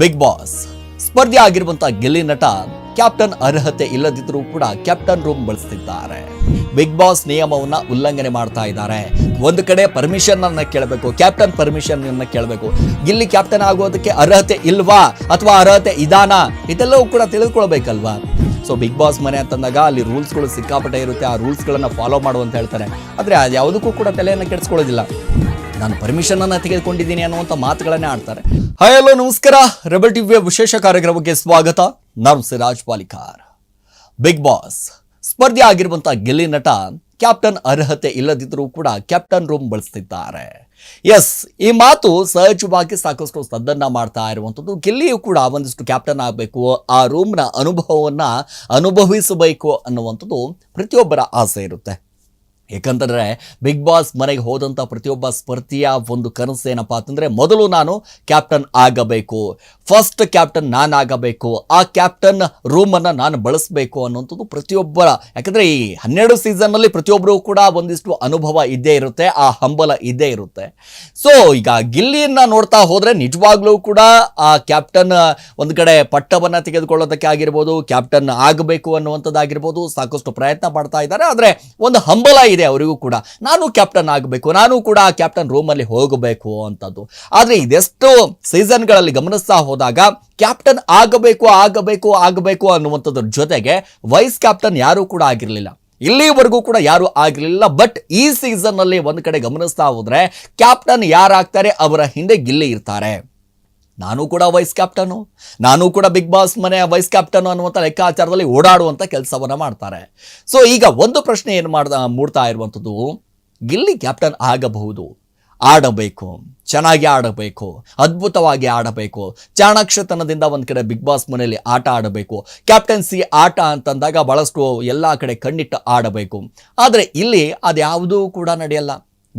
Big boss ಸ್ಪರ್ಧೆ ಆಗಿರುವಂತಹ ಗೆಲ್ಲಿ ನಟ ಕ್ಯಾಪ್ಟನ್ ಅರ್ಹತೆ ಇಲ್ಲದಿದ್ದರೂ ಕೂಡ ಕ್ಯಾಪ್ಟನ್ ರೂಮ್ ಬಳಸ್ತಿದ್ದಾರೆ. ಬಿಗ್ ಬಾಸ್ ನಿಯಮವನ್ನ ಉಲ್ಲಂಘನೆ ಮಾಡ್ತಾ ಇದ್ದಾರೆ. ಒಂದು ಕಡೆ ಪರ್ಮಿಷನ್ ಅನ್ನ ಕೇಳಬೇಕು ಕ್ಯಾಪ್ಟನ್ ಪರ್ಮಿಷನ್ ಅನ್ನ ಕೇಳಬೇಕು. ಇಲ್ಲಿ ಕ್ಯಾಪ್ಟನ್ ಆಗೋದಕ್ಕೆ ಅರ್ಹತೆ ಇಲ್ವಾ ಅಥವಾ ಅರ್ಹತೆ ಇದಾನ? ಇದೆಲ್ಲವೂ ಕೂಡ ತಿಳಿದುಕೊಳ್ಬೇಕಲ್ವಾ? ಸೊ ಬಿಗ್ ಬಾಸ್ ಮನೆ ಅಂತಂದಾಗ ಅಲ್ಲಿ ರೂಲ್ಸ್ಗಳು ಸಿಕ್ಕಾಪಟ್ಟೆ ಇರುತ್ತೆ. ಆ ರೂಲ್ಸ್ಗಳನ್ನ ಫಾಲೋ ಮಾಡು ಅಂತ ಹೇಳ್ತಾರೆ. ಆದರೆ ಅದು ಯಾವುದಕ್ಕೂ ಕೂಡ ತಲೆಯನ್ನು ಕೆಡಿಸ್ಕೊಳ್ಳೋದಿಲ್ಲ. ನಾನು ಪರ್ಮಿಷನನ್ನು ತೆಗೆದುಕೊಂಡಿದ್ದೀನಿ ಅನ್ನುವಂಥ ಮಾತುಗಳನ್ನೇ ಆಡ್ತಾರೆ. ಹಾಯ್ ಹಲೋ ನಮಸ್ಕಾರ. ರೆಬಲ್ ಟಿವಿಯ ವಿಶೇಷ ಕಾರ್ಯಕ್ರಮಕ್ಕೆ ಸ್ವಾಗತ. ನಾನು ಸಿರಾಜ್ ಪಾಲಿಕಾರ್. ಬಿಗ್ ಬಾಸ್ ಸ್ಪರ್ಧೆ ಆಗಿರುವಂಥ ಗೆಲ್ಲಿ ನಟ ಕ್ಯಾಪ್ಟನ್ ಅರ್ಹತೆ ಇಲ್ಲದಿದ್ದರೂ ಕೂಡ ಕ್ಯಾಪ್ಟನ್ ರೂಮ್ ಬಳಸ್ತಿದ್ದಾರೆ. ಎಸ್ ಈ ಮಾತು ಸಹಜವಾಗಿ ಸಾಕಷ್ಟು ಸದ್ದನ್ನ ಮಾಡ್ತಾ ಇರುವಂಥದ್ದು ಗೆಲ್ಲಿಯೂ ಕೂಡ ಒಂದಿಷ್ಟು ಕ್ಯಾಪ್ಟನ್ ಆಗಬೇಕು, ಆ ರೂಮ್ನ ಅನುಭವವನ್ನು ಅನುಭವಿಸಬೇಕು ಅನ್ನುವಂಥದ್ದು ಪ್ರತಿಯೊಬ್ಬರ ಆಸೆ ಇರುತ್ತೆ. ಯಾಕಂತಂದ್ರೆ ಬಿಗ್ ಬಾಸ್ ಮನೆಗೆ ಹೋದಂಥ ಪ್ರತಿಯೊಬ್ಬ ಸ್ಪರ್ಧಿಯ ಒಂದು ಕನಸು ಏನಪ್ಪ ಅಂತಂದರೆ ಮೊದಲು ನಾನು ಕ್ಯಾಪ್ಟನ್ ಆಗಬೇಕು. ಫಸ್ಟ್ ಕ್ಯಾಪ್ಟನ್ ನಾನಾಗಬೇಕು. ಆ ಕ್ಯಾಪ್ಟನ್ ರೂಮನ್ನು ನಾನು ಬಳಸಬೇಕು ಅನ್ನೋಂಥದ್ದು ಪ್ರತಿಯೊಬ್ಬರ, ಯಾಕಂದರೆ ಈ ಹನ್ನೆರಡು ಸೀಸನ್ನಲ್ಲಿ ಪ್ರತಿಯೊಬ್ಬರೂ ಕೂಡ ಒಂದಿಷ್ಟು ಅನುಭವ ಇದ್ದೇ ಇರುತ್ತೆ, ಆ ಹಂಬಲ ಇದ್ದೇ ಇರುತ್ತೆ. ಸೊ ಈಗ ಗಿಲ್ಲಿಯನ್ನು ನೋಡ್ತಾ ಹೋದರೆ ನಿಜವಾಗ್ಲೂ ಕೂಡ ಆ ಕ್ಯಾಪ್ಟನ್ ಒಂದು ಕಡೆ ಪಟ್ಟವನ್ನು ತೆಗೆದುಕೊಳ್ಳೋದಕ್ಕೆ ಆಗಿರ್ಬೋದು, ಕ್ಯಾಪ್ಟನ್ ಆಗಬೇಕು ಅನ್ನುವಂಥದ್ದಾಗಿರ್ಬೋದು, ಸಾಕಷ್ಟು ಪ್ರಯತ್ನ ಪಡ್ತಾ ಇದ್ದಾರೆ. ಆದರೆ ಒಂದು ಹಂಬಲ ಇದೆ ಅವರಿಗೂ ಕೂಡ. ನಾನು ಕ್ಯಾಪ್ಟನ್ ಆಗಬೇಕು, ನಾನು ಕೂಡ ಕ್ಯಾಪ್ಟನ್ ರೂಮಲ್ಲಿ ಹೋಗಬೇಕು ಅಂತದ್ದು. ಆದರೆ ಇದೆಷ್ಟು ಸೀಸನ್ಗಳಲ್ಲಿ ಗಮನಿಸ್ತಾ ಹೋದಾಗ ಕ್ಯಾಪ್ಟನ್ ಆಗಬೇಕು ಆಗಬೇಕು ಆಗಬೇಕು ಅನ್ನುವಂಥದ್ರ ಜೊತೆಗೆ ವೈಸ್ ಕ್ಯಾಪ್ಟನ್ ಯಾರೂ ಕೂಡ ಆಗಿರಲಿಲ್ಲ. ಇಲ್ಲಿವರೆಗೂ ಕೂಡ ಯಾರು ಆಗಿರಲಿಲ್ಲ ಬಟ್ ಈ ಸೀಸನ್ನಲ್ಲಿ ಒಂದು ಕಡೆ ಗಮನಿಸ್ತಾ ಹೋದರೆ ಕ್ಯಾಪ್ಟನ್ ಯಾರಾಗ್ತಾರೆ, ಅವರ ಹಿಂದೆ ಗಿಲ್ಲಿ ಇರ್ತಾರೆ. ನಾನು ಕೂಡ ವೈಸ್ ಕ್ಯಾಪ್ಟನು ನಾನು ಕೂಡ ಬಿಗ್ ಬಾಸ್ ಮನೆಯ ವೈಸ್ ಕ್ಯಾಪ್ಟನು ಅನ್ನುವಂಥ ಲೆಕ್ಕಾಚಾರದಲ್ಲಿ ಓಡಾಡುವಂಥ ಕೆಲಸವನ್ನು ಮಾಡ್ತಾರೆ. ಸೊ ಈಗ ಒಂದು ಪ್ರಶ್ನೆ ಏನು ಮಾಡ್ದ, ಮೂಡ್ತಾ ಇರುವಂಥದ್ದು ಗಿಲ್ಲಿ ಕ್ಯಾಪ್ಟನ್ ಆಗಬಹುದು, ಆಡಬೇಕು, ಚೆನ್ನಾಗಿ ಆಡಬೇಕು, ಅದ್ಭುತವಾಗಿ ಆಡಬೇಕು, ಚಾಣಾಕ್ಷತನದಿಂದ ಒಂದು ಕಡೆ ಬಿಗ್ ಬಾಸ್ ಮನೆಯಲ್ಲಿ ಆಟ ಆಡಬೇಕು ಕ್ಯಾಪ್ಟನ್ಸಿ ಆಟ ಅಂತಂದಾಗ ಬಹಳಷ್ಟು ಎಲ್ಲ ಕಡೆ ಕಣ್ಣಿಟ್ಟು ಆಡಬೇಕು. ಆದರೆ ಇಲ್ಲಿ ಅದ್ಯಾವುದೂ ಕೂಡ ನಡೆಯಲ್ಲ.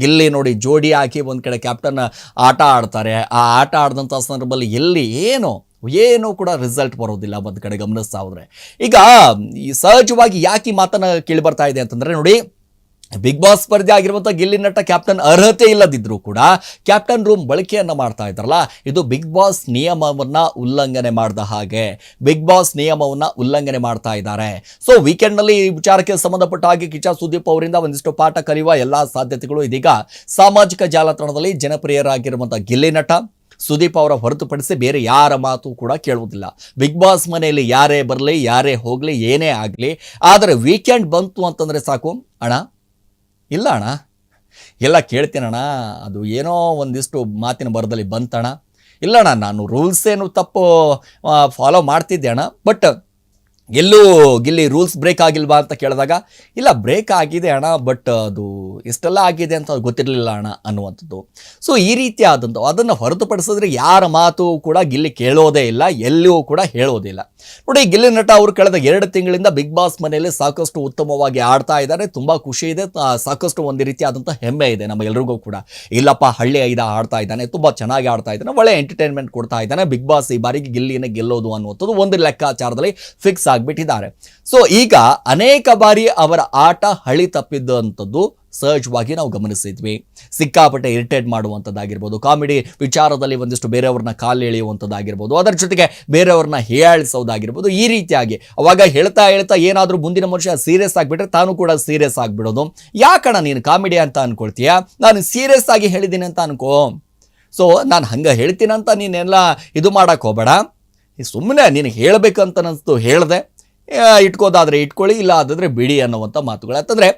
ಗಿಲ್ಲಿ ನೋಡಿ ಜೋಡಿ ಹಾಕಿ ಒಂದು ಕಡೆ ಕ್ಯಾಪ್ಟನ್ ಆಟ ಆಡ್ತಾರೆ. ಆ ಆಟ ಆಡಿದಂಥ ಸಂದರ್ಭದಲ್ಲಿ ಎಲ್ಲಿ ಏನು ಏನು ಕೂಡ ರಿಸಲ್ಟ್ ಬರೋದಿಲ್ಲ ಒಂದು ಕಡೆ ಗಮನಿಸ್ತಾ ಹೋದರೆ. ಈಗ ಈ ಸಹಜವಾಗಿ ಯಾಕೆ ಈ ಮಾತನ್ನು ಕೇಳಿ ಬರ್ತಾ ಇದೆ ಅಂತಂದರೆ ನೋಡಿ ಬಿಗ್ ಬಾಸ್ ಸ್ಪರ್ಧೆ ಆಗಿರುವಂಥ ಗಿಲ್ಲಿ ನಟ ಕ್ಯಾಪ್ಟನ್ ಅರ್ಹತೆ ಇಲ್ಲದಿದ್ದರೂ ಕೂಡ ಕ್ಯಾಪ್ಟನ್ ರೂಮ್ ಬಳಕೆಯನ್ನ ಮಾಡ್ತಾ ಇದ್ದಾರಲ್ಲ ಇದು ಬಿಗ್ ಬಾಸ್ ನಿಯಮವನ್ನ ಉಲ್ಲಂಘನೆ ಮಾಡಿದ ಹಾಗೆ, ಬಿಗ್ ಬಾಸ್ ನಿಯಮವನ್ನ ಉಲ್ಲಂಘನೆ ಮಾಡ್ತಾ ಇದ್ದಾರೆ. ಸೊ ವೀಕೆಂಡ್ನಲ್ಲಿ ಈ ವಿಚಾರಕ್ಕೆ ಸಂಬಂಧಪಟ್ಟ ಹಾಗೆ ಕಿಚಾ ಸುದೀಪ್ ಅವರಿಂದ ಒಂದಿಷ್ಟು ಪಾಠ ಕಲಿಯುವ ಎಲ್ಲಾ ಸಾಧ್ಯತೆಗಳು ಇದೀಗ ಸಾಮಾಜಿಕ ಜಾಲತಾಣದಲ್ಲಿ ಜನಪ್ರಿಯರಾಗಿರುವಂಥ ಗಿಲ್ಲಿ ನಟ ಸುದೀಪ್ ಅವರ ಹೊರತುಪಡಿಸಿ ಬೇರೆ ಯಾರ ಮಾತು ಕೂಡ ಕೇಳುವುದಿಲ್ಲ. ಬಿಗ್ ಬಾಸ್ ಮನೆಯಲ್ಲಿ ಯಾರೇ ಬರಲಿ, ಯಾರೇ ಹೋಗಲಿ, ಏನೇ ಆಗಲಿ, ಆದರೆ ವೀಕೆಂಡ್ ಬಂತು ಅಂತಂದರೆ ಸಾಕು. ಅಣ್ಣ? ಇಲ್ಲ ಅಣ್ಣ. ಎಲ್ಲ ಕೇಳ್ತೀನಣ್ಣ ಅದು ಏನೋ ಒಂದಿಷ್ಟು ಮಾತಿನ ಬರದಲ್ಲಿ ಬಂತಣ್ಣ. ಇಲ್ಲಣ್ಣ ನಾನು ರೂಲ್ಸ್ ಏನು ತಪ್ಪು ಫಾಲೋ ಮಾಡ್ತಿದ್ದೆ ಅಣ್ಣ. ಬಟ್ ಎಲ್ಲೂ ಗಿಲ್ಲಿ ರೂಲ್ಸ್ ಬ್ರೇಕ್ ಆಗಿಲ್ವಾ ಅಂತ ಕೇಳಿದಾಗ, ಇಲ್ಲ, ಬ್ರೇಕ್ ಆಗಿದೆ ಅಣ್ಣ, ಬಟ್ ಅದು ಇಷ್ಟೆಲ್ಲ ಆಗಿದೆ ಅಂತ ಗೊತ್ತಿರಲಿಲ್ಲ ಅಣ್ಣ ಅನ್ನುವಂಥದ್ದು. ಸೊ ಈ ರೀತಿ ಆದಂಥ ಅದನ್ನು ಹೊರತುಪಡಿಸಿದ್ರೆ ಯಾರ ಮಾತು ಕೂಡ ಗಿಲ್ಲಿ ಕೇಳೋದೇ ಇಲ್ಲ, ಎಲ್ಲಿಯೂ ಕೂಡ ಹೇಳೋದಿಲ್ಲ ನೋಡಿ, ಗಿಲ್ಲಿ ನಟ ಅವರು ಕಳೆದ ಎರಡು ತಿಂಗಳಿಂದ ಬಿಗ್ ಬಾಸ್ ಮನೆಯಲ್ಲಿ ಸಾಕಷ್ಟು ಉತ್ತಮವಾಗಿ ಆಡ್ತಾ ಇದ್ದಾರೆ. ತುಂಬ ಖುಷಿ ಇದೆ. ಸಾಕಷ್ಟು ಒಂದು ರೀತಿಯಾದಂಥ ಹೆಮ್ಮೆ ಇದೆ ನಮ್ಮ ಎಲ್ರಿಗೂ ಕೂಡ. ಇಲ್ಲಪ್ಪ, ಹಳ್ಳಿ ಐದ ಆಡ್ತಾ ಇದ್ದಾನೆ, ತುಂಬ ಚೆನ್ನಾಗಿ ಆಡ್ತಾ ಇದ್ದಾನೆ, ಒಳ್ಳೆ ಎಂಟರ್ಟೈನ್ಮೆಂಟ್ ಕೊಡ್ತಾ ಇದ್ದಾನೆ. ಬಿಗ್ ಬಾಸ್ ಈ ಬಾರಿಗೆ ಗಿಲ್ಲಿನ ಗೆಲ್ಲೋದು ಅನ್ನುವಂಥದ್ದು ಒಂದು ಲೆಕ್ಕಾಚಾರದಲ್ಲಿ ಫಿಕ್ಸ್ ಆಗಿಬಿಟ್ಟಿದ್ದಾರೆ. ಸೊ ಈಗ ಅನೇಕ ಬಾರಿ ಅವರ ಆಟ ಹಳಿ ತಪ್ಪಿದ್ದಂಥದ್ದು ಸಹಜವಾಗಿ ನಾವು ಗಮನಿಸಿದ್ವಿ. ಸಿಕ್ಕಾಪಟ್ಟೆ ಇರಿಟೇಟ್ ಮಾಡುವಂಥದ್ದಾಗಿರ್ಬೋದು ಕಾಮಿಡಿ ವಿಚಾರದಲ್ಲಿ ಒಂದಿಷ್ಟು ಬೇರೆಯವ್ರನ್ನ ಕಾಲು ಎಳೆಯುವಂಥದ್ದಾಗಿರ್ಬೋದು ಅದರ ಜೊತೆಗೆ ಬೇರೆಯವ್ರನ್ನ ಹೀಯಾಳಿಸೋದಾಗಿರ್ಬೋದು, ಈ ರೀತಿಯಾಗಿ ಅವಾಗ ಹೇಳ್ತಾ ಹೇಳ್ತಾ ಏನಾದರೂ ಮುಂದಿನ ಮನುಷ್ಯ ಸೀರಿಯಸ್ ಆಗಿಬಿಟ್ರೆ ತಾನು ಕೂಡ ಸೀರಿಯಸ್ ಆಗಿಬಿಡೋದು. ಯಾಕಣ ನೀನು ಕಾಮಿಡಿ ಅಂತ ಅನ್ಕೊಳ್ತೀಯ? ನಾನು ಸೀರಿಯಸ್ ಆಗಿ ಹೇಳಿದ್ದೀನಿ ಅಂತ ಅನ್ಕೋ. ಸೊ ನಾನು ಹಂಗೆ ಹೇಳ್ತೀನಂತ ನೀನೆಲ್ಲ ಇದು ಮಾಡೋಕ್ಕೆ ಹೋಗಬೇಡ. ಸುಮ್ಮನೆ ನಿನಗೆ ಹೇಳಬೇಕಂತ ಅನಿಸ್ತು ಹೇಳಿದೆ ಇಟ್ಕೋದಾದರೆ ಇಟ್ಕೊಳ್ಳಿ ಇಲ್ಲ ಆದರೆ ಬಿಡಿ ಅನ್ನುವಂಥ ಮಾತುಗಳು ಯಾಕಂದರೆ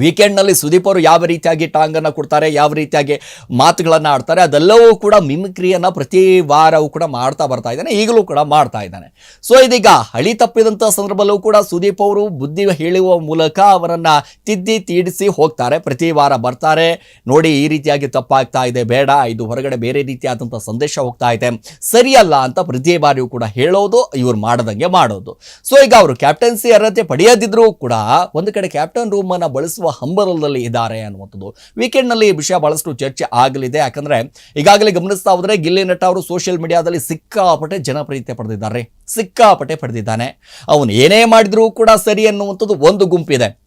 ವೀಕೆಂಡ್ನಲ್ಲಿ ಸುದೀಪ್ ಅವರು ಯಾವ ರೀತಿಯಾಗಿ ಟಾಂಗನ್ನು ಕೊಡ್ತಾರೆ, ಯಾವ ರೀತಿಯಾಗಿ ಮಾತುಗಳನ್ನು ಆಡ್ತಾರೆ, ಅದೆಲ್ಲವೂ ಕೂಡ ಮಿಮಿಕ್ರಿಯನ್ನು ಪ್ರತಿ ವಾರವೂ ಕೂಡ ಮಾಡ್ತಾ ಬರ್ತಾ ಇದ್ದಾನೆ, ಈಗಲೂ ಕೂಡ ಮಾಡ್ತಾ ಇದ್ದಾನೆ. ಸೊ ಇದೀಗ ಹಳಿ ತಪ್ಪಿದಂಥ ಸಂದರ್ಭದಲ್ಲೂ ಕೂಡ ಸುದೀಪ್ ಅವರು ಬುದ್ಧಿ ಹೇಳುವ ಮೂಲಕ ಅವರನ್ನು ತಿದ್ದಿ ತೀಡಿಸಿ ಹೋಗ್ತಾರೆ, ಪ್ರತಿ ವಾರ ಬರ್ತಾರೆ. ನೋಡಿ, ಈ ರೀತಿಯಾಗಿ ತಪ್ಪಾಗ್ತಾ ಇದೆ, ಬೇಡ, ಇದು ಹೊರಗಡೆ ಬೇರೆ ರೀತಿಯಾದಂಥ ಸಂದೇಶ ಹೋಗ್ತಾ ಇದೆ, ಸರಿಯಲ್ಲ ಅಂತ ಪ್ರತಿ ಬಾರಿಯೂ ಕೂಡ ಹೇಳೋದು, ಇವ್ರು ಮಾಡದಂಗೆ ಮಾಡೋದು. ಸೊ ಈಗ ಅವರು ಕ್ಯಾಪ್ಟನ್ಸಿ ಅರ್ಹತೆ ಪಡೆಯದಿದ್ರೂ ಕೂಡ ಒಂದು ಕಡೆ ಕ್ಯಾಪ್ಟನ್ ರೂಮನ್ನು ಅನ್ನ ಬಳಸುವ ಹಂಬಲದಲ್ಲಿ ಇದ್ದಾರೆ ಅನ್ನುವಂಥದ್ದು. ವೀಕೆಂಡ್ನಲ್ಲಿ ಈ ವಿಷಯ ಬಹಳಷ್ಟು ಚರ್ಚೆ ಆಗಲಿದೆ. ಯಾಕಂದರೆ ಈಗಾಗಲೇ ಗಮನಿಸ್ತಾ ಹೋದರೆ ಗಿಲ್ಲಿ ನಟ ಅವರು ಸೋಷಿಯಲ್ ಮೀಡಿಯಾದಲ್ಲಿ ಸಿಕ್ಕಾಪಟ್ಟೆ ಜನಪ್ರಿಯತೆ ಪಡೆದಿದ್ದಾರೆ. ಸಿಕ್ಕಾಪಟ್ಟೆ ಪಡೆದಿದ್ದಾನೆ. ಅವನು ಏನೇ ಮಾಡಿದರೂ ಕೂಡ ಸರಿ ಅನ್ನುವಂಥದ್ದು ಒಂದು ಗುಂಪಿದೆ.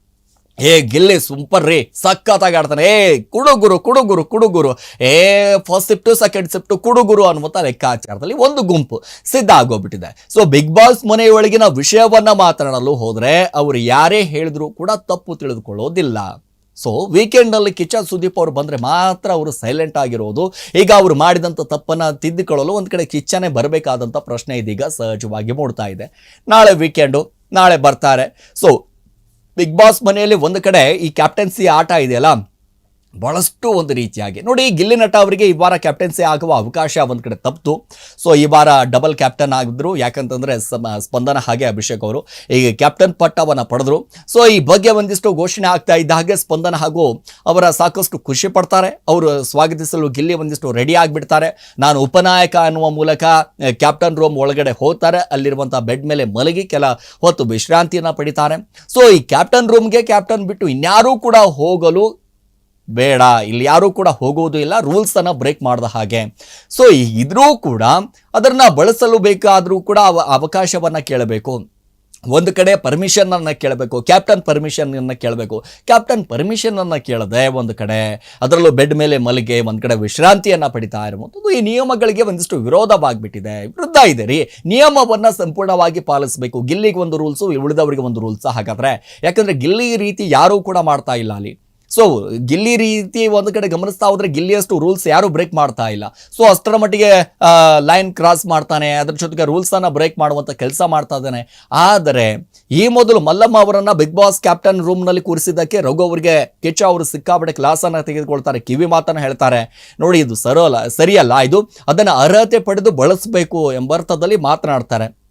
ಏ, ಗಿಲ್ಲಿ ಸೂಪರ್ ರೀ. ಸಖತ್ತಾಗಿ ಆಡ್ತಾನೆ. ಏ, ಕುಡುಗುರು ಕುಡುಗುರು ಕುಡುಗುರು. ಏ ಫಸ್ಟ್ ಸಿಫ್ಟು ಸೆಕೆಂಡ್ ಶಿಫ್ಟು ಕುಡುಗುರು ಅನ್ನುವಂಥ ಲೆಕ್ಕಾಚಾರದಲ್ಲಿ ಒಂದು ಗುಂಪು ಸಿದ್ಧ ಆಗೋಗ್ಬಿಟ್ಟಿದೆ. ಸೊ ಬಿಗ್ ಬಾಸ್ ಮನೆಯೊಳಗಿನ ವಿಷಯವನ್ನ ಮಾತನಾಡಲು ಹೋದರೆ ಅವರು ಯಾರೇ ಹೇಳಿದ್ರು ಕೂಡ ತಪ್ಪು ತಿಳಿದುಕೊಳ್ಳೋದಿಲ್ಲ. ಸೊ ವೀಕೆಂಡಲ್ಲಿ ಕಿಚನ್ ಸುದೀಪ್ ಅವರು ಬಂದರೆ ಮಾತ್ರ ಅವರು ಸೈಲೆಂಟ್ ಆಗಿರೋದು. ಈಗ ಅವರು ಮಾಡಿದಂಥ ತಪ್ಪನ್ನು ತಿದ್ದುಕೊಳ್ಳಲು ಒಂದು ಕಡೆ ಕಿಚ್ಚನೇ ಬರಬೇಕಾದಂಥ ಪ್ರಶ್ನೆ ಇದೀಗ ಸಹಜವಾಗಿ ಮೂಡ್ತಾ ಇದೆ. ನಾಳೆ ವೀಕೆಂಡು ನಾಳೆ ಬರ್ತಾರೆ. ಸೊ ಬಿಗ್ ಬಾಸ್ ಮನೆಯಲ್ಲಿ ಒಂದು ಕಡೆ ಈ ಕ್ಯಾಪ್ಟನ್ಸಿ ಆಟ ಇದೆಯಲ್ಲ? ಬಹಳಷ್ಟು ಒಂದು ರೀತಿಯಾಗಿ. ನೋಡಿ, ಗಿಲ್ಲಿ ನಟ ಅವರಿಗೆ ಈ ವಾರ ಕ್ಯಾಪ್ಟನ್ಸಿ ಆಗುವ ಅವಕಾಶ ಒಂದು ಕಡೆ ತಪ್ಪಿತು ಸೊ ಈ ವಾರ ಡಬಲ್ ಕ್ಯಾಪ್ಟನ್ ಆಗಿದ್ರು. ಯಾಕಂತಂದ್ರೆ ಸ್ಪಂದನ ಹಾಗೆ ಅಭಿಷೇಕ್ ಅವರು. ಈಗ ಕ್ಯಾಪ್ಟನ್ ಪಟ್ಟವನ್ನು ಪಡೆದ್ರು. ಸೊ ಈ ಬಗ್ಗೆ ಒಂದಿಷ್ಟು ಘೋಷಣೆ ಆಗ್ತಾ ಇದ್ದ ಹಾಗೆ ಸ್ಪಂದನ ಹಾಗೂ ಅವರ ಸಾಕಷ್ಟು ಖುಷಿ ಪಡ್ತಾರೆ. ಅವರು ಸ್ವಾಗತಿಸಲು ಗಿಲ್ಲಿ ಒಂದಿಷ್ಟು ರೆಡಿ ಆಗಿಬಿಡ್ತಾರೆ. ನಾನು ಉಪನಾಯಕ ಅನ್ನುವ ಮೂಲಕ ಕ್ಯಾಪ್ಟನ್ ರೂಮ್ ಒಳಗಡೆ ಹೋಗ್ತಾರೆ. ಅಲ್ಲಿರುವಂಥ ಬೆಡ್ ಮೇಲೆ ಮಲಗಿ ಕೆಲ ಹೊತ್ತು ವಿಶ್ರಾಂತಿಯನ್ನು ಪಡಿತಾರೆ. ಸೊ ಈ ಕ್ಯಾಪ್ಟನ್ ರೂಮ್ಗೆ ಕ್ಯಾಪ್ಟನ್ ಬಿಟ್ಟು ಇನ್ಯಾರೂ ಕೂಡ ಹೋಗಲು ಬೇಡ, ಇಲ್ಲಿ ಯಾರೂ ಕೂಡ ಹೋಗೋದು ಇಲ್ಲ ರೂಲ್ಸನ್ನು ಬ್ರೇಕ್ ಮಾಡಿದ ಹಾಗೆ. ಸೊ ಇದ್ರೂ ಕೂಡ ಅದನ್ನು ಬಳಸಲು ಬೇಕಾದರೂ ಕೂಡ ಅವ, ಅವಕಾಶವನ್ನು ಕೇಳಬೇಕು. ಒಂದು ಕಡೆ ಪರ್ಮಿಷನನ್ನು ಕೇಳಬೇಕು ಕ್ಯಾಪ್ಟನ್ ಪರ್ಮಿಷನನ್ನು ಕೇಳಬೇಕು. ಕ್ಯಾಪ್ಟನ್ ಪರ್ಮಿಷನನ್ನು ಕೇಳದೆ ಒಂದು ಕಡೆ ಅದರಲ್ಲೂ ಬೆಡ್ ಮೇಲೆ ಮಲಗೆ ಒಂದು ಕಡೆ ವಿಶ್ರಾಂತಿಯನ್ನು ಪಡಿತಾ ಇರುವಂಥದ್ದು, ಈ ನಿಯಮಗಳಿಗೆ ಒಂದಿಷ್ಟು ವಿರೋಧವಾಗ್ಬಿಟ್ಟಿದೆ. ವಿರುದ್ಧ ಇದೆ ರೀ ನಿಯಮವನ್ನು ಸಂಪೂರ್ಣವಾಗಿ ಪಾಲಿಸಬೇಕು. ಗಿಲ್ಲಿಗೆ ಒಂದು ರೂಲ್ಸು ಉಳಿದವರಿಗೆ ಒಂದು ರೂಲ್ಸ್ ಹಾಗಾದ್ರೆ. ಯಾಕಂದರೆ ಗಿಲ್ಲಿ ರೀತಿ ಯಾರೂ ಕೂಡ ಮಾಡ್ತಾ ಇಲ್ಲ ಅಲ್ಲಿ. ಸೊ ಗಿಲ್ಲಿ ರೀತಿ ಒಂದು ಕಡೆ ಗಮನಿಸ್ತಾ ಹೋದ್ರೆ ಗಿಲ್ಲಿಯಷ್ಟು ರೂಲ್ಸ್ ಯಾರು ಬ್ರೇಕ್ ಮಾಡ್ತಾ ಇಲ್ಲ. ಸೊ ಅಷ್ಟರ ಮಟ್ಟಿಗೆ ಲೈನ್ ಕ್ರಾಸ್ ಮಾಡ್ತಾನೆ. ಅದ್ರ ಜೊತೆಗೆ ರೂಲ್ಸನ್ನು ಬ್ರೇಕ್ ಮಾಡುವಂಥ ಕೆಲಸ ಮಾಡ್ತಾ ಇದ್ದಾನೆ. ಆದರೆ, ಈ ಮೊದಲು ಮಲ್ಲಮ್ಮ ಅವರನ್ನ ಬಿಗ್ ಬಾಸ್ ಕ್ಯಾಪ್ಟನ್ ರೂಮ್ನಲ್ಲಿ ಕೂರಿಸಿದ್ದಕ್ಕೆ ರಘು ಅವರಿಗೆ ಕೆಚ್ಚ ಅವರು ಸಿಕ್ಕಾಪಟ್ಟೆ ಕ್ಲಾಸನ್ನು ತೆಗೆದುಕೊಳ್ತಾರೆ. ಕಿವಿ ಮಾತನ್ನು ಹೇಳ್ತಾರೆ. ನೋಡಿ, ಇದು ಸರಲ್ಲ ಸರಿಯಲ್ಲ ಇದು. ಅದನ್ನು ಅರ್ಹತೆ ಪಡೆದು ಬಳಸಬೇಕು ಎಂಬರ್ಥದಲ್ಲಿ ಮಾತನಾಡ್ತಾರೆ.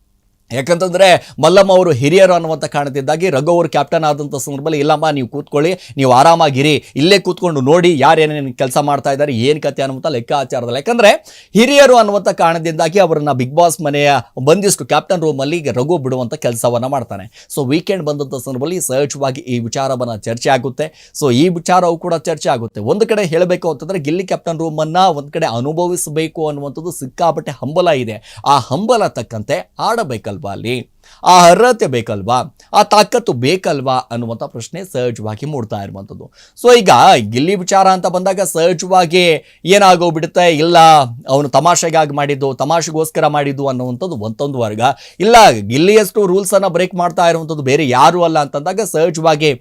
ಯಾಕಂತಂದ್ರೆ ಮಲ್ಲಮ್ಮ ಅವರು ಹಿರಿಯರು ಅನ್ನುವಂಥ ಕಾರಣದಿಂದಾಗಿ ರಘು ಅವರು ಕ್ಯಾಪ್ಟನ್ ಆದಂಥ ಸಂದರ್ಭದಲ್ಲಿ, ಇಲ್ಲಮ್ಮ, ನೀವು ಕೂತ್ಕೊಳ್ಳಿ, ನೀವು ಆರಾಮಾಗಿರಿ, ಇಲ್ಲೇ ಕೂತ್ಕೊಂಡು ನೋಡಿ ಯಾರು ಏನೇನು ಕೆಲಸ ಮಾಡ್ತಾ ಇದ್ದಾರೆ ಏನು ಕತೆ ಅನ್ನುವಂಥ ಲೆಕ್ಕಾಚಾರದಲ್ಲಿ. ಯಾಕಂದರೆ ಹಿರಿಯರು ಅನ್ನುವಂಥ ಕಾರಣದಿಂದಾಗಿ ಅವರನ್ನು ಬಿಗ್ ಬಾಸ್ ಮನೆಯ ಬಂದಿಷ್ಟು ಕ್ಯಾಪ್ಟನ್ ರೂಮಲ್ಲಿ ರಘು ಬಿಡುವಂಥ ಕೆಲಸವನ್ನು ಮಾಡ್ತಾನೆ. ಸೊ ವೀಕೆಂಡ್ ಬಂದಂಥ ಸಂದರ್ಭದಲ್ಲಿ ಸಹಜವಾಗಿ ಈ ವಿಚಾರವನ್ನು ಚರ್ಚೆ ಆಗುತ್ತೆ. ಸೊ ಈ ವಿಚಾರವು ಕೂಡ ಚರ್ಚೆ ಆಗುತ್ತೆ. ಒಂದು ಕಡೆ ಹೇಳಬೇಕು ಅಂತಂದರೆ ಗಿಲ್ಲಿ ಕ್ಯಾಪ್ಟನ್ ರೂಮನ್ನು ಒಂದು ಕಡೆ ಅನುಭವಿಸಬೇಕು ಅನ್ನುವಂಥದ್ದು ಸಿಕ್ಕಾಪಟ್ಟೆ ಹಂಬಲ ಇದೆ. ಆ ಹಂಬಲ ತಕ್ಕಂತೆ ಆಡಬೇಕಲ್ವಾ ಅಲ್ಲಿ? ಆ ಅರ್ಹತೆ ಬೇಕಲ್ವಾ? ಆ ತಾಕತ್ತು ಬೇಕಲ್ವಾ? ಅನ್ನುವಂಥ ಪ್ರಶ್ನೆ ಸಹಜವಾಗಿ ಮೂಡ್ತಾ ಇರುವಂಥದ್ದು. ಸೊ ಈಗ ಗಿಲ್ಲಿ ವಿಚಾರ ಅಂತ ಬಂದಾಗ ಸಹಜವಾಗಿ ಏನಾಗೋಗ್ಬಿಡುತ್ತೆ ಇಲ್ಲ, ಅವನು ತಮಾಷೆಗಾಗಿ ಮಾಡಿದ್ದು, ತಮಾಷೆಗೋಸ್ಕರ ಮಾಡಿದ್ದು ಅನ್ನುವಂಥದ್ದು ಒಂದೊಂದು ವರ್ಗ. ಇಲ್ಲ, ಗಿಲ್ಲಿಯಷ್ಟು ರೂಲ್ಸನ್ನು ಬ್ರೇಕ್ ಮಾಡ್ತಾ ಇರುವಂಥದ್ದು ಬೇರೆ ಯಾರು ಅಲ್ಲ ಅಂತಂದಾಗ ಸಹಜವಾಗಿ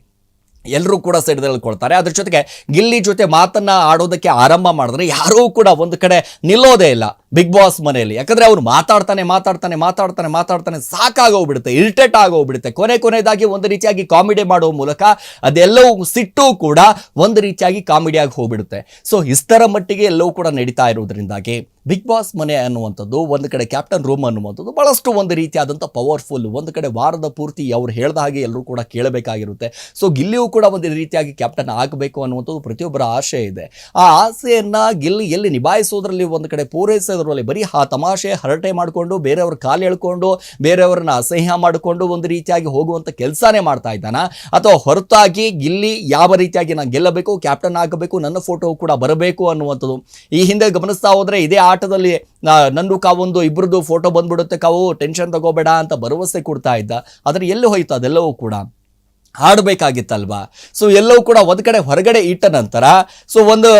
ಎಲ್ಲರೂ ಕೂಡ ಸಿಡಿದಳ್ಕೊಳ್ತಾರೆ ಅದ್ರ ಜೊತೆಗೆ ಗಿಲ್ಲಿ ಜೊತೆ ಮಾತನ್ನು ಆಡೋದಕ್ಕೆ ಆರಂಭ ಮಾಡಿದ್ರೆ ಯಾರೂ ಕೂಡ ಒಂದು ಕಡೆ ನಿಲ್ಲೋದೇ ಇಲ್ಲ. ಬಿಗ್ ಬಾಸ್ ಮನೆಯಲ್ಲಿ. ಯಾಕಂದ್ರೆ ಅವ್ರು ಮಾತಾಡ್ತಾನೆ ಮಾತಾಡ್ತಾನೆ ಮಾತಾಡ್ತಾನೆ ಮಾತಾಡ್ತಾನೆ ಸಾಕಾಗೋಗ್ಬಿಡುತ್ತೆ ಇರಿಟೇಟ್ ಆಗೋಗ್ಬಿಡುತ್ತೆ. ಕೊನೆ ಕೊನೆಯದಾಗಿ ಒಂದು ರೀತಿಯಾಗಿ ಕಾಮಿಡಿ ಮಾಡುವ ಮೂಲಕ ಅದೆಲ್ಲವೂ ಸಿಟ್ಟು ಕೂಡ ಒಂದು ರೀತಿಯಾಗಿ ಕಾಮಿಡಿಯಾಗಿ ಹೋಗ್ಬಿಡುತ್ತೆ. ಸೊ ಇಷ್ಟರ ಮಟ್ಟಿಗೆ ಎಲ್ಲವೂ ಕೂಡ ನಡೀತಾ ಇರೋದ್ರಿಂದಾಗಿ ಬಿಗ್ ಬಾಸ್ ಮನೆ ಅನ್ನುವಂಥದ್ದು ಒಂದು ಕಡೆ ಕ್ಯಾಪ್ಟನ್ ರೂಮ್ ಅನ್ನುವಂಥದ್ದು ಬಹಳಷ್ಟು ಒಂದು ರೀತಿಯಾದಂಥ ಪವರ್ಫುಲ್ ಒಂದು ಕಡೆ ವಾರದ ಪೂರ್ತಿ ಅವ್ರು ಹೇಳ್ದ ಹಾಗೆ ಎಲ್ಲರೂ ಕೂಡ ಕೇಳಬೇಕಾಗಿರುತ್ತೆ. ಸೊ ಗಿಲ್ಲಿಯೂ ಕೂಡ ಒಂದು ರೀತಿಯಾಗಿ ಕ್ಯಾಪ್ಟನ್ ಆಗಬೇಕು ಅನ್ನುವಂಥದ್ದು ಪ್ರತಿಯೊಬ್ಬರ ಆಸೆ ಇದೆ. ಆ ಆಸೆಯನ್ನು ಗಿಲ್ಲಿ ಎಲ್ಲಿ ನಿಭಾಯಿಸೋದ್ರಲ್ಲಿ ಒಂದು ಕಡೆ ಪೂರೈಸೋದ್ರಲ್ಲಿ ಬರೀ ಆ ತಮಾಷೆ, ಹರಟೆ ಮಾಡಿಕೊಂಡು, ಬೇರೆಯವ್ರ ಕಾಲು ಎಳ್ಕೊಂಡು, ಬೇರೆಯವ್ರನ್ನ ಅಸಹ್ಯ ಮಾಡಿಕೊಂಡು ಒಂದು ರೀತಿಯಾಗಿ ಹೋಗುವಂಥ ಕೆಲಸನೇ ಮಾಡ್ತಾ ಇದ್ದಾನ? ಅಥವಾ ಹೊರತಾಗಿ ಇಲ್ಲಿ ಯಾವ ರೀತಿಯಾಗಿ ನಾನು ಗೆಲ್ಲಬೇಕು ಕ್ಯಾಪ್ಟನ್ ಆಗಬೇಕು, ನನ್ನ ಫೋಟೋ ಕೂಡ ಬರಬೇಕು ಅನ್ನುವಂಥದ್ದು. ಈ ಹಿಂದೆ ಗಮನಿಸ್ತಾ ಹೋದರೆ ಇದೇ ಆಟದಲ್ಲಿ ನನ್ನದು ನಂದು ಕಾವೊಂದು ಇಬ್ಬರದು ಫೋಟೋ ಬಂದ್ಬಿಡುತ್ತೆ, ಕಾವು ಟೆನ್ಷನ್ ತಗೋಬೇಡ ಅಂತ ಭರವಸೆ ಕೊಡ್ತಾ ಇದ್ದ. ಆದರೆ ಎಲ್ಲಿ ಹೋಯ್ತು ಅದೆಲ್ಲವೂ ಕೂಡ? ಆಡಬೇಕಾಗಿತ್ತಲ್ವಾ ಸೊ ಎಲ್ಲವೂ ಕೂಡ ಒಂದು ಕಡೆ ಹೊರಗಡೆ ಇಟ್ಟ ನಂತರ ಸೊ ಒಂದು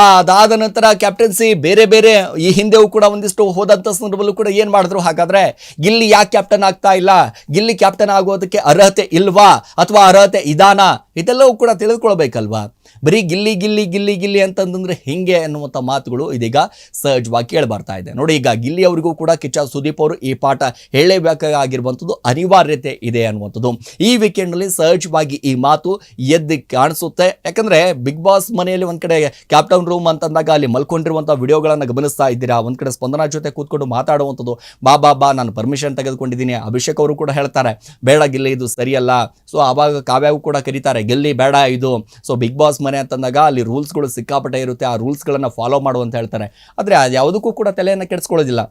ಅದಾದ ನಂತರ ಕ್ಯಾಪ್ಟನ್ಸಿ ಬೇರೆ ಬೇರೆ ಈ ಹಿಂದೆವು ಕೂಡ ಒಂದಿಷ್ಟು ಹೋದಂಥ ಸಂದರ್ಭದಲ್ಲೂ ಕೂಡ ಏನು ಮಾಡಿದ್ರು? ಹಾಗಾದ್ರೆ ಗಿಲ್ಲಿ ಯಾಕೆ ಕ್ಯಾಪ್ಟನ್ ಆಗ್ತಾ ಇಲ್ಲ? ಗಿಲ್ಲಿ ಕ್ಯಾಪ್ಟನ್ ಆಗೋದಕ್ಕೆ ಅರ್ಹತೆ ಇಲ್ವಾ? ಅಥವಾ ಅರ್ಹತೆ ಇದಾನ? ಇದೆಲ್ಲವೂ ಕೂಡ ತಿಳಿದುಕೊಳ್ಬೇಕಲ್ವಾ? ಬರೀ ಗಿಲ್ಲಿ ಗಿಲ್ಲಿ ಗಿಲ್ಲಿ ಗಿಲ್ಲಿ ಅಂತಂದ್ರೆ ಹಿಂಗೆ ಅನ್ನುವಂಥ ಮಾತುಗಳು ಇದೀಗ ಸಹಜವಾಗಿ ಕೇಳಿ ಬರ್ತಾ ಇದೆ. ನೋಡಿ, ಈಗ ಗಿಲ್ಲಿ ಅವರಿಗೂ ಕೂಡ ಕಿಚ್ಚ ಸುದೀಪ್ ಅವರು ಈ ಪಾಠ ಹೇಳಬೇಕಾಗಿರುವಂಥದ್ದು ಅನಿವಾರ್ಯತೆ ಇದೆ ಅನ್ನುವಂಥದ್ದು. ಈ ವೀಕೆಂಡ್ನಲ್ಲಿ ಸಹಜವಾಗಿ ಈ ಮಾತು ಎದ್ದು ಕಾಣಿಸುತ್ತೆ. ಯಾಕಂದ್ರೆ ಬಿಗ್ ಬಾಸ್ ಮನೆಯಲ್ಲಿ ಒಂದ್ ಕಡೆ ಕ್ಯಾಪ್ಟನ್ ರೂಮ್ ಅಂತಂದಾಗ ಅಲ್ಲಿ ಮಲ್ಕೊಂಡಿರುವಂಥ ವಿಡಿಯೋಗಳನ್ನು ಗಮನಿಸ್ತಾ ಇದ್ದೀರಾ? ಒಂದು ಕಡೆ ಸ್ಪಂದನಾ ಜೊತೆ ಕೂತ್ಕೊಂಡು ಮಾತಾಡುವಂಥದ್ದು. ಬಾ ಬಾ ಬಾ, ನಾನು ಪರ್ಮಿಷನ್ ತೆಗೆದುಕೊಂಡಿದ್ದೀನಿ. ಅಭಿಷೇಕ್ ಅವರು ಕೂಡ ಹೇಳ್ತಾರೆ, ಬೇಡ ಗಿಲ್ಲಿ, ಇದು ಸರಿಯಲ್ಲ. ಸೊ ಆವಾಗ ಕಾವ್ಯಾಗೂ ಕೂಡ ಕರೀತಾರೆ, ಗೆಲ್ಲಿ, ಬೇಡ ಇದು. ಸೊ ಬಿಗ್ ಬಾಸ್ ಮನೆ ಅಂತಂದಾಗ ಅಲ್ಲಿ ರೂಲ್ಸ್ಗಳು ಸಿಕ್ಕಾಪಟ್ಟೆ ಇರುತ್ತೆ, ಆ ರೂಲ್ಸ್ಗಳನ್ನು ಫಾಲೋ ಮಾಡು ಅಂತ ಹೇಳ್ತಾರೆ. ಆದರೆ ಅದು ಯಾವುದಕ್ಕೂ ಕೂಡ ತಲೆಯನ್ನು ಕೆಡಿಸ್ಕೊಳ್ಳೋದಿಲ್ಲ.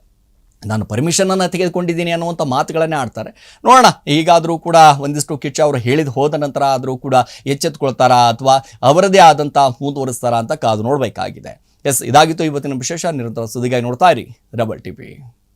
ನಾನು ಪರ್ಮಿಷನನ್ನು ತೆಗೆದುಕೊಂಡಿದ್ದೀನಿ ಅನ್ನುವಂಥ ಮಾತುಗಳನ್ನೇ ಆಡ್ತಾರೆ. ನೋಡೋಣ, ಈಗಾದರೂ ಕೂಡ ಒಂದಿಷ್ಟು ಕಿಚ್ಚ ಅವರು ಹೇಳಿದ ಹೋದ ನಂತರ ಆದರೂ ಕೂಡ ಎಚ್ಚೆತ್ಕೊಳ್ತಾರಾ ಅಥವಾ ಅವರದೇ ಆದಂಥ ಮುಂದುವರಿಸ್ತಾರಾ ಅಂತ ಕಾದು ನೋಡಬೇಕಾಗಿದೆ. ಎಸ್, ಇದಾಗಿತ್ತು ಇವತ್ತಿನ ವಿಶೇಷ, ನಿರಂತರ ಸುದ್ದಿಗಾಗಿ ನೋಡ್ತಾ ಇರಿ, ರಬಲ್ ಟಿವಿ.